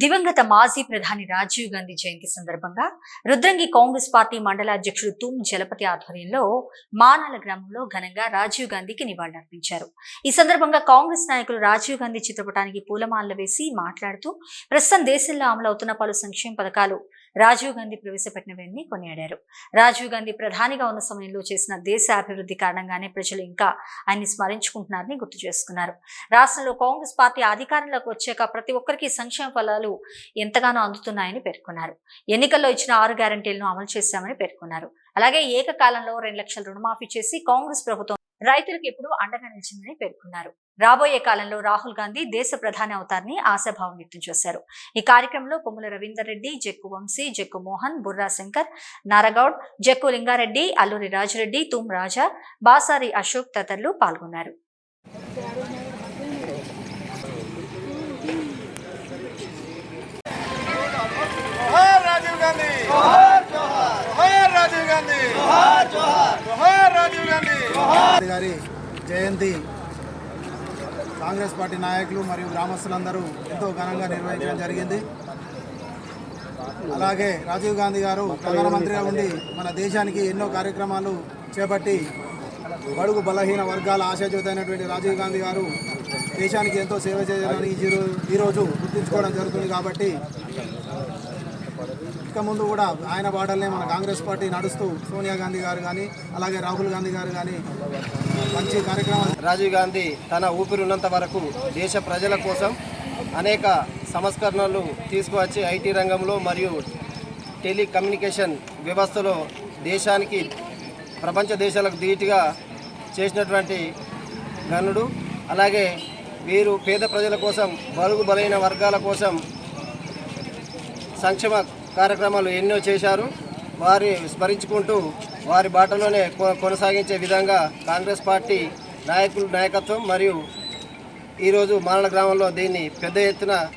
దివంగత మాజీ ప్రధాని రాజీవ్ గాంధీ జయంతి సందర్భంగా రుద్రంగి కాంగ్రెస్ పార్టీ మండల అధ్యక్షుడు తుమ్ జలపతి ఆధ్వర్యంలో మానాల గ్రామంలో ఘనంగా రాజీవ్ గాంధీకి నివాళులర్పించారు. ఈ సందర్భంగా కాంగ్రెస్ నాయకులు రాజీవ్ గాంధీ చిత్రపటానికి పూలమాలలు వేసి మాట్లాడుతూ ప్రస్తుతం దేశంలో అమలవుతున్న పలు సంక్షేమ పథకాలు రాజీవ్ గాంధీ ప్రవేశపెట్టినవన్నీ కొనియాడారు. రాజీవ్ గాంధీ ప్రధానిగా ఉన్న సమయంలో చేసిన దేశ అభివృద్ధి కారణంగానే ప్రజలు ఇంకా ఆయన్ని స్మరించుకుంటున్నారని గుర్తు చేసుకున్నారు. రాష్ట్రంలో కాంగ్రెస్ పార్టీ అధికారంలోకి వచ్చాక ప్రతి ఒక్కరికి సంక్షేమ ఫలాలు ఎంతగానో అందుతున్నాయని పేర్కొన్నారు. ఎన్నికల్లో ఇచ్చిన ఆరు గ్యారంటీలను అమలు చేశామని పేర్కొన్నారు. అలాగే ఏకకాలంలో రెండు లక్షల రుణమాఫీ చేసి కాంగ్రెస్ ప్రభుత్వం రైతులకు ఎప్పుడూ అండగా నిలిచిందని పేర్కొన్నారు. రాబోయే కాలంలో రాహుల్ గాంధీ దేశ ప్రధాని అవుతారని ఆశాభావం వ్యక్తం చేశారు. ఈ కార్యక్రమంలో కొమ్ముల రవీందర్ రెడ్డి జక్కు వంశీ జక్కు మోహన్ బుర్రా శంకర్ నారగౌడ్ జక్కు లింగారెడ్డి అల్లూరి రాజరెడ్డి తుమ్ రాజా బాసారి అశోక్ తదితరులు పాల్గొన్నారు. గారి జయంతి. కాంగ్రెస్ పార్టీ నాయకులు మరియు గ్రామస్తులందరూ ఎంతో ఘనంగా నిర్వహించడం జరిగింది. అలాగే రాజీవ్ గాంధీ గారు ప్రధానమంత్రిగా ఉండి మన దేశానికి ఎన్నో కార్యక్రమాలు చేపట్టి బడుగు బలహీన వర్గాల ఆశాజ్యోతి అయినటువంటి రాజీవ్ గాంధీ గారు దేశానికి ఎంతో సేవ చేయడానికి ఈరోజు గుర్తుంచుకోవడం జరుగుతుంది కాబట్టి ఇక ముందు కూడా ఆయన బాటలనే మన కాంగ్రెస్ పార్టీ నడుస్తూ సోనియా గాంధీ గారు కానీ అలాగే రాహుల్ గాంధీ గారు కానీ మంచి కార్యక్రమాలు రాజీవ్ గాంధీ తన ఊపిరి ఉన్నంత వరకు దేశ ప్రజల కోసం అనేక సంస్కరణలు తీసుకువచ్చి ఐటీ రంగంలో మరియు టెలికమ్యూనికేషన్ వ్యవస్థలో దేశానికి ప్రపంచ దేశాలకు ధీటుగా చేసినటువంటి గనుడు. అలాగే వీరు పేద ప్రజల కోసం బలుగు బలైన వర్గాల కోసం సంక్షేమ కార్యక్రమాలు ఎన్నో చేశారు. వారి స్మరించుకుంటూ వారి బాటలోనే కొ- కొనసాగించే విధంగా కాంగ్రెస్ పార్టీ నాయకులు నాయకత్వం మరియు ఈరోజు మానల గ్రామంలో దీన్ని పెద్ద ఎత్తున